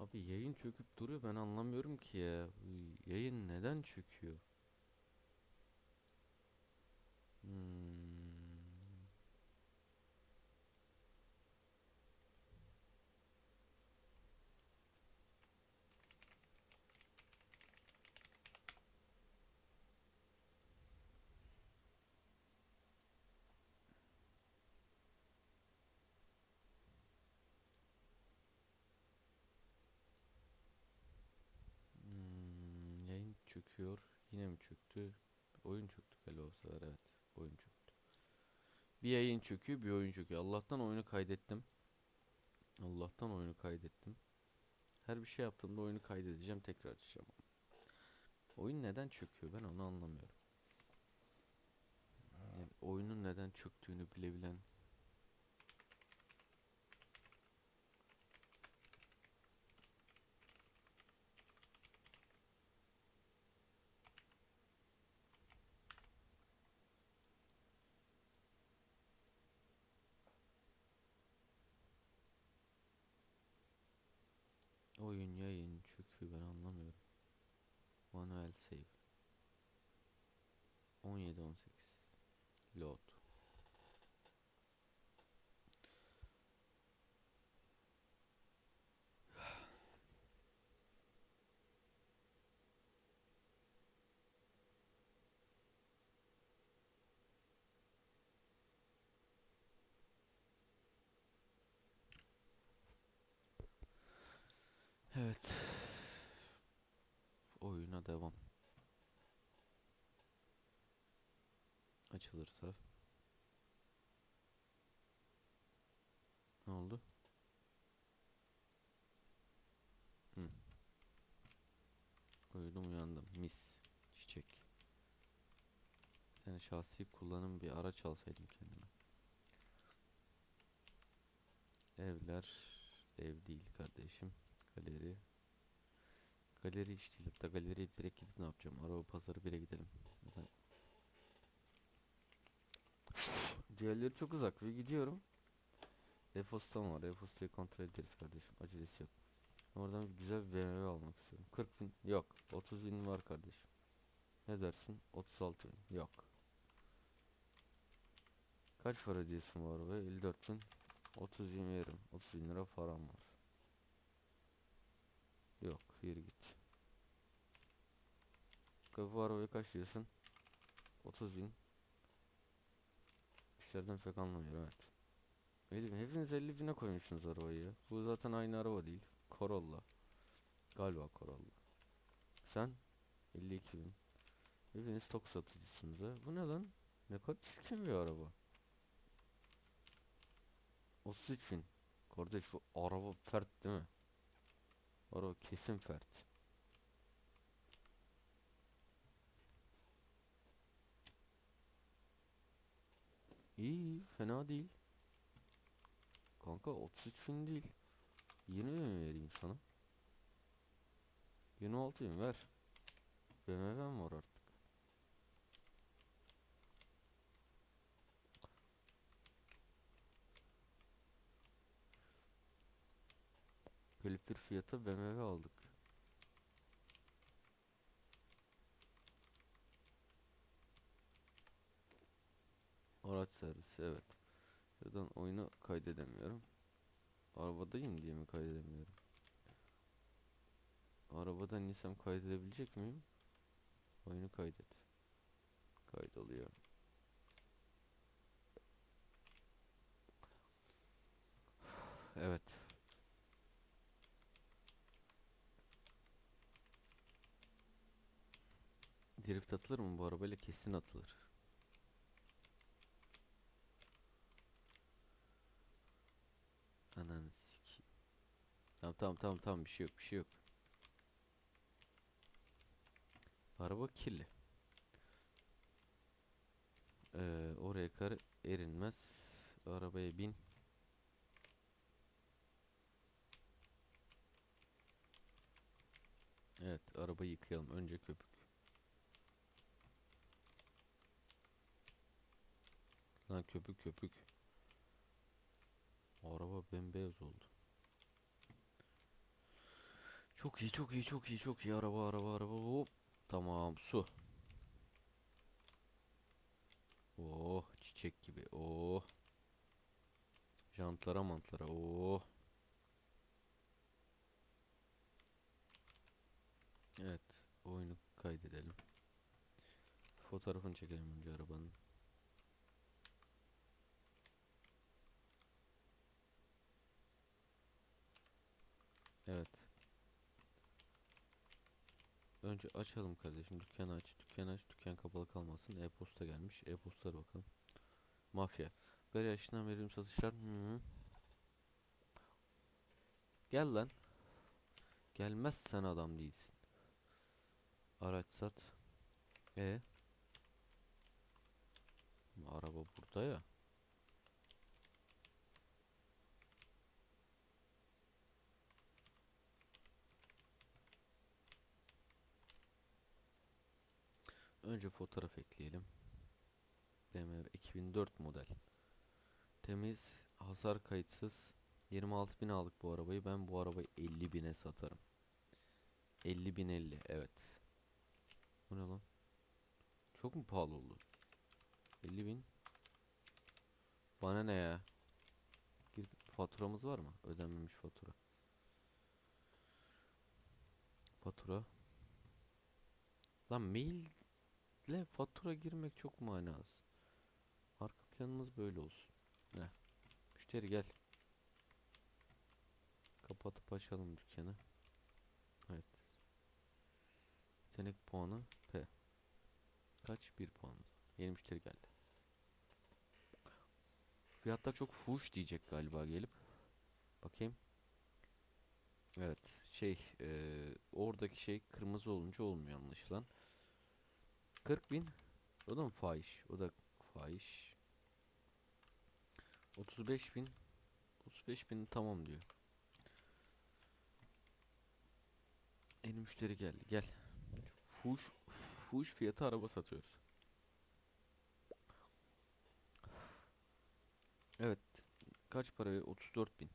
Abi yayın çöküp duruyor ben anlamıyorum ki ya. Yayın neden çöküyor? Çöküyor. Yine mi çöktü? Oyun çöktü galiba bu evet. Oyun çöktü. Bir yayın çöküyor, bir oyun çöküyor. Allah'tan oyunu kaydettim. Allah'tan oyunu kaydettim. Her bir şey yaptığımda oyunu kaydedeceğim, tekrar açacağım. Oyun neden çöküyor ben onu anlamıyorum. Yani oyunun neden çöktüğünü bilebilen oyun yayın çöküyor ben anlamıyorum. Manuel save. 17 18 load. Evet. Devam. Açılırsa. Ne oldu? Hı. Uyudum uyandım. Mis. Çiçek. Tane şahsi kullanım bir araç alsaydım kendime. Evler. Ev değil kardeşim. Galeri. Galeri hiç değil. Hatta galeriye direkt gidip ne yapacağım? Araba pazarı 1'e gidelim. Diğerleri çok uzak ve gidiyorum. Efos'tan var. Efos'u kontrol ederiz kardeşim. Acelesi yok. Oradan güzel bir BMW almak istiyorum. 40 bin yok. 30 bin var kardeşim. Ne dersin? 36 bin yok. Kaç para diyorsun bu arabaya? 54 bin. 30 bin veririm. 30 bin lira param var. Yok. Yürü git. Bu arabaya kaç diyorsun? 30 bin. İşlerden pek anlamıyorum evet. Ne diyeyim hepiniz 50 bine koymuşsunuz arabayı. Bu zaten aynı araba değil. Corolla. Galiba Corolla. Sen 52 bin. Hepiniz tok satıcısınız ha. Bu ne lan? Ne kadar çirkin bir araba. 33 bin. Kardeş bu araba fert değil mi? Araba kesin fert. İyi, fena değil. Kanka 33 bin değil. 20 bin mi vereyim sana? 26 bin ver. BMW'm var artık. Gelip bir fiyata BMW aldık. Araç servisi evet. Şuradan oyunu kaydedemiyorum. Arabadayım diye mi kaydedemiyorum? Arabadan insem kaydedebilecek miyim? Oyunu kaydet. Kaydoluyor. Evet. Drift atılır mı bu arabayla? Kesin atılır. Tamam tamam tamam tamam bir şey yok bir şey yok. Araba kirli. Ee, oraya kar erinmez. Arabaya bin. Evet arabayı yıkayalım. Önce köpük. Lan köpük köpük. Araba bembeyaz oldu. Çok iyi, çok iyi, çok iyi, çok iyi. Araba, araba, araba. Hop. Tamam, su. Oh, çiçek gibi. Oh. Jantlara mantlara. Oh. Evet, oyunu kaydedelim. Fotoğrafını çekelim önce arabanın. Evet. Önce açalım kardeşim. Dükkanı aç. Dükkanı aç. Dükkan kapalı kalmasın. E-posta gelmiş. E-postlara bakalım. Mafya. Gari yaşından verim satışlar. Hı -hı. Gel lan. Gelmezsen adam değilsin. Araç sat. E. Araba burada ya. Önce fotoğraf ekleyelim. BMW 2004 model. Temiz, hasar kayıtsız. 26 bin aldık bu arabayı. Ben bu arabayı 50 bine satarım. 50 bin 50 evet. Bu ne lan? Çok mu pahalı oldu? 50 bin. Bana ne ya? Faturamız var mı? Ödenmemiş fatura. Fatura. Lan maille fatura girmek çok manasız. Arka planımız böyle olsun. Ne? Müşteri gel. Kapatıp açalım dükkanı. Evet. Yetenek puanı P. Kaç? 1 puanımız. var. Yeni müşteri geldi. Fiyatlar çok fuş diyecek galiba gelip. Bakayım. Evet. Şey. eee, oradaki şey kırmızı olunca olmuyor anlaşılan. 40 bin. O da mı fahiş? O da fahiş. 35 bin. 35 bin tamam diyor. Yeni müşteri geldi. Gel. Fuş fuş fiyatı araba satıyoruz. Evet. Kaç para? 34 bin.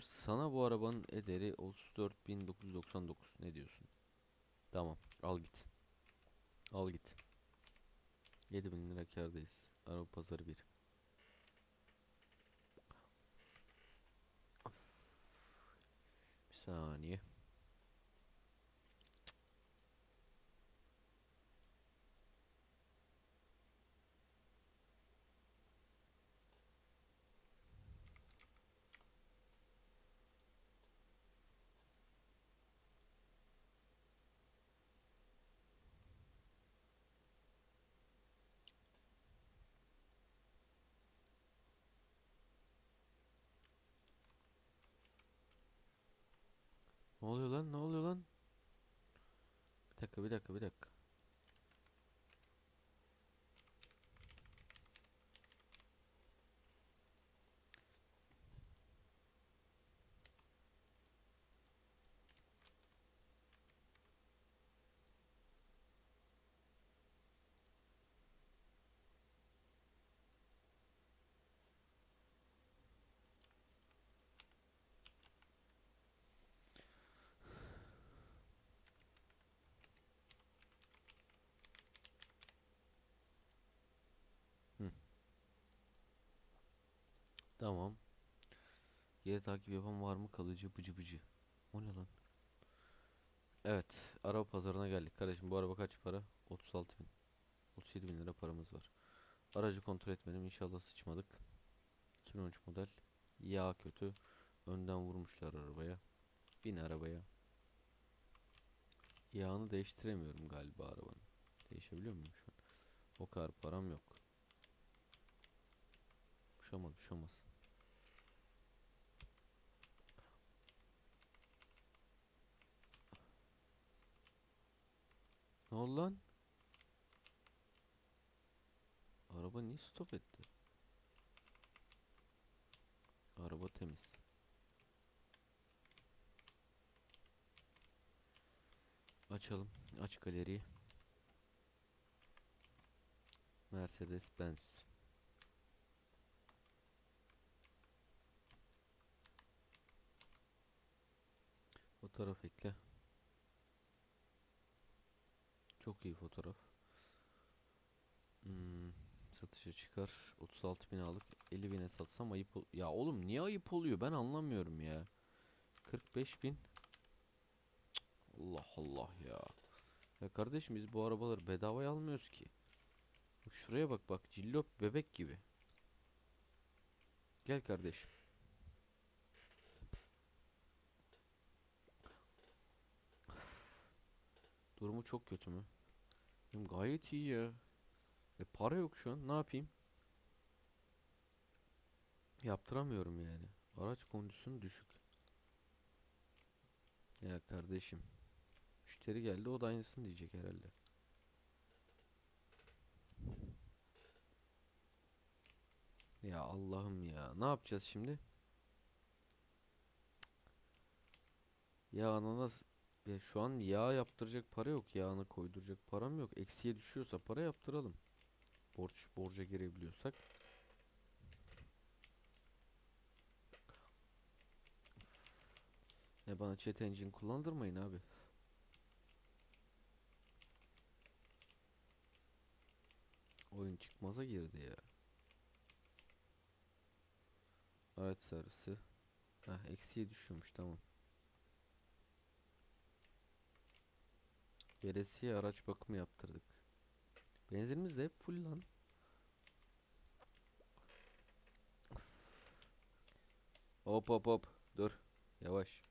Sana bu arabanın ederi 34.999. Ne diyorsun? Tamam. Al git. Al git. 7000 lira kârdayız. Araba pazarı 1. Bir saniye. Ne oluyor lan? Ne oluyor lan? Bir dakika, bir dakika, bir dakika. Tamam. Geri takip yapan var mı? Kalıcı bıcı bıcı. O ne lan? Evet. Araba pazarına geldik. Kardeşim bu araba kaç para? 36 bin. 37 bin lira paramız var. Aracı kontrol etmedim. İnşallah sıçmadık. 2013 model. Yağ kötü. Önden vurmuşlar arabaya. Bin arabaya. Yağını değiştiremiyorum galiba arabanın. Değişebiliyor muyum şu an? O kadar param yok. Bir şey olmaz, bir şey olmaz. Ne lan? Araba niye stop etti? Araba temiz. Açalım. Aç galeriyi. Mercedes Benz. Fotoğraf ekle. Çok iyi fotoğraf. Hmm, satışa çıkar. 36 bin aldık. 50 bine satsam ayıp ol- Ya oğlum niye ayıp oluyor? Ben anlamıyorum ya. 45 bin. Allah Allah ya. Ya kardeşim biz bu arabaları bedavaya almıyoruz ki. Bak şuraya bak bak. Cillop bebek gibi. Gel kardeşim. Durumu çok kötü mü? Benim gayet iyi ya. E para yok şu an. Ne yapayım? Yaptıramıyorum yani. Araç kondisyonu düşük. Ya kardeşim. Müşteri geldi o da aynısını diyecek herhalde. Ya Allah'ım ya. Ne yapacağız şimdi? Ya ananas ya şu an yağ yaptıracak para yok. Yağını koyduracak param yok. Eksiye düşüyorsa para yaptıralım. Borç borca girebiliyorsak. Ya bana chat engine kullandırmayın abi. Oyun çıkmaza girdi ya. Araç servisi. Heh, eksiye düşüyormuş tamam. Veresiye araç bakımı yaptırdık. Benzinimiz de hep full lan. Hop hop hop. Dur. Yavaş.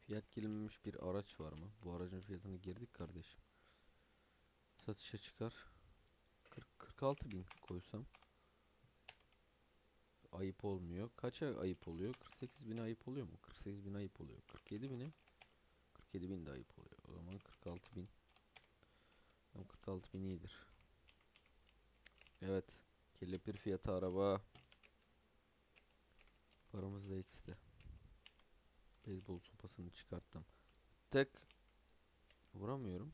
Fiyat girilmemiş bir araç var mı? Bu aracın fiyatını girdik kardeşim. Satışa çıkar. 40 46 bin koysam. Ayıp olmuyor. Kaça ayıp oluyor? 48 bin ayıp oluyor mu? 48 bin ayıp oluyor. 47 bine 47 bin de ayıp oluyor. O zaman 46 bin. Tamam 46 bin iyidir. Evet. Kelepir fiyatı araba. Paramız da eksti. Beyzbol sopasını çıkarttım. Tek. Vuramıyorum.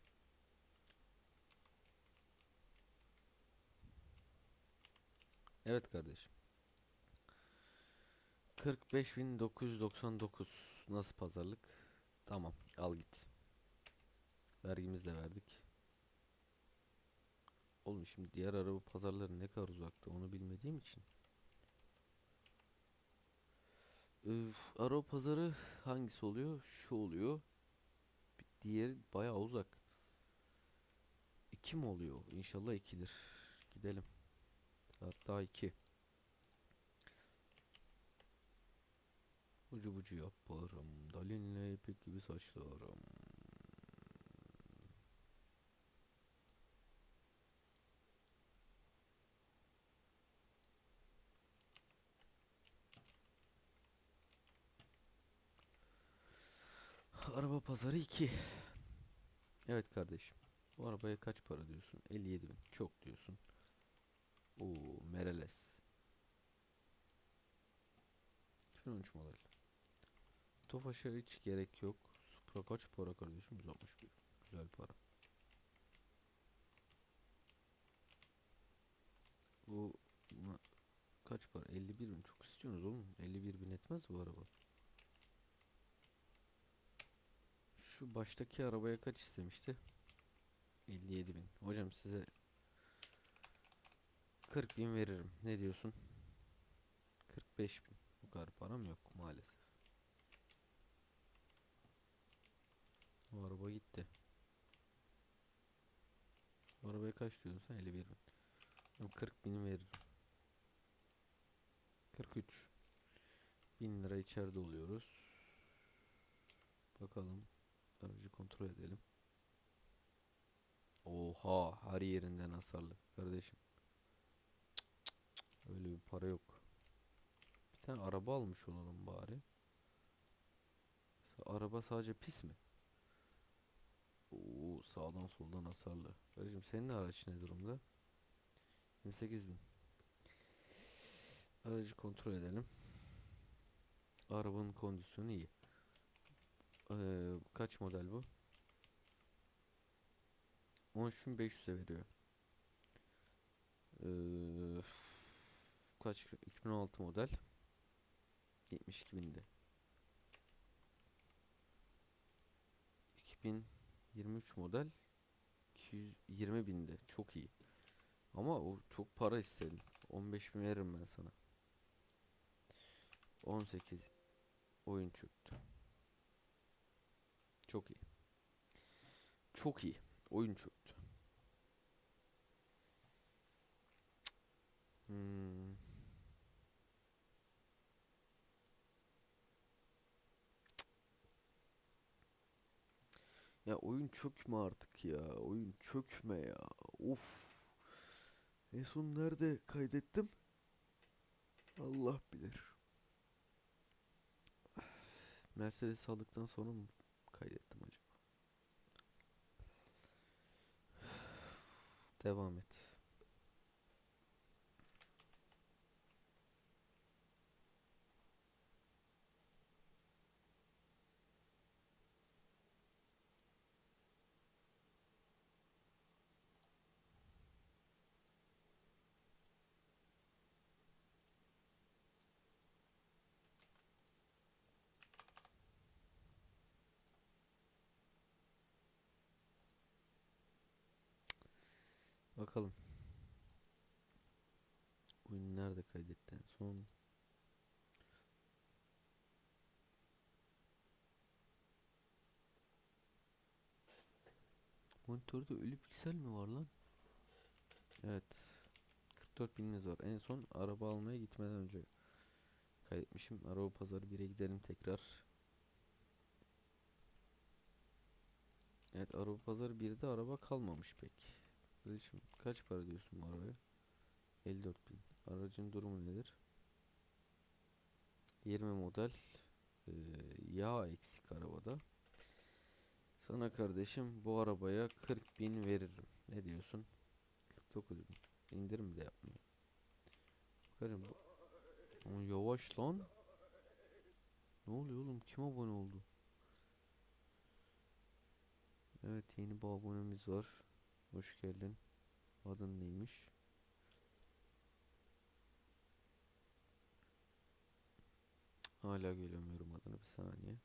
Evet kardeşim. 45.999 nasıl pazarlık? Tamam al git. Vergimizi de verdik. Oğlum şimdi diğer araba pazarları ne kadar uzakta onu bilmediğim için. Üf, araba pazarı hangisi oluyor? Şu oluyor. Diğeri bayağı uzak. İki mi oluyor? İnşallah ikidir. Gidelim. Hatta iki. Ucu bucu yaparım. Dalinle ipek gibi saçlarım. Araba pazarı 2. Evet kardeşim. Bu arabaya kaç para diyorsun? 57 bin. Çok diyorsun. Oo, Mereles. 2013 model. Tofaş'a hiç gerek yok. Supra kaç para kardeşim? 161. Güzel para. Bu kaç para? 51 bin. Çok istiyorsunuz oğlum. 51 bin etmez bu araba. Şu baştaki arabaya kaç istemişti? 57 bin. Hocam size 40 bin veririm. Ne diyorsun? 45 bin. Bu kadar param yok maalesef. Bu araba gitti. Bu arabaya kaç diyorsun sen? 51 bin. Ben 40 bini veririm. 43 bin lira içeride oluyoruz. Bakalım. Aracı kontrol edelim. Oha her yerinden hasarlı kardeşim. Öyle bir para yok. Bir tane araba almış olalım bari. Sa- Araba sadece pis mi? Oo, sağdan soldan hasarlı. Kardeşim senin araç ne durumda? 28 bin. Aracı kontrol edelim. Arabanın kondisyonu iyi. Ee, kaç model bu? 13.500'e veriyor. Ee, kaç? 2016 model. 72 binde. 2023 model 220 binde. Çok iyi. Ama o çok para istedim. 15 bin veririm ben sana. 18 oyun çöktü. Çok iyi. Çok iyi. Oyun çöktü. Hmm. Ya oyun çökme artık ya. Oyun çökme ya. Of. En son nerede kaydettim? Allah bilir. Mercedes aldıktan sonra mı kaydettim acaba? Devam et. Bakalım. Oyun nerede kaydetti en son? Monitörde ölü piksel mi var lan? Evet. 44 binimiz var. En son araba almaya gitmeden önce kaydetmişim. Araba pazarı 1'e gidelim tekrar. Evet araba pazarı 1'de araba kalmamış pek. Kardeşim kaç para diyorsun bu arabaya? 54 bin. Aracın durumu nedir? 20 model. Ee, yağ eksik arabada. Sana kardeşim bu arabaya 40 bin veririm. Ne diyorsun? 49 bin. İndirim de yapmıyor. Bakarım bu. Ama yavaş lan. Ne oluyor oğlum? Kim abone oldu? Evet yeni bir abonemiz var. Hoş geldin. Adın neymiş? Hala göremiyorum adını bir saniye.